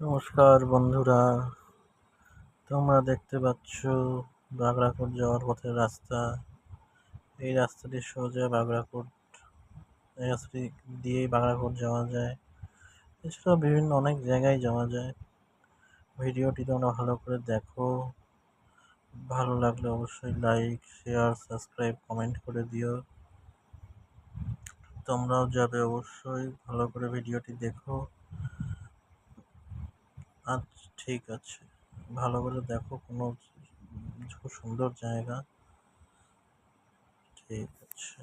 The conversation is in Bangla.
নমস্কার বন্ধুরা, তোমরা দেখতে পাচ্ছ বাগড়াকোট যাওয়ার পথের রাস্তা। এই রাস্তাটি সোজা বাগড়াকোট, এই রাস্তাটি দিয়েই বাগড়াকোট যাওয়া যায়। এছাড়াও বিভিন্ন অনেক জায়গায় যাওয়া যায়। ভিডিওটি তোমরা ভালো করে দেখো। ভালো লাগলে অবশ্যই লাইক, শেয়ার, সাবস্ক্রাইব, কমেন্ট করে দিও। তোমরাও যাবে অবশ্যই ভালো করে ভিডিওটি দেখো। আচ্ছা ঠিক আছে। ভালো করে দেখো কোনো খুব সুন্দর জায়গা। ঠিক আছে।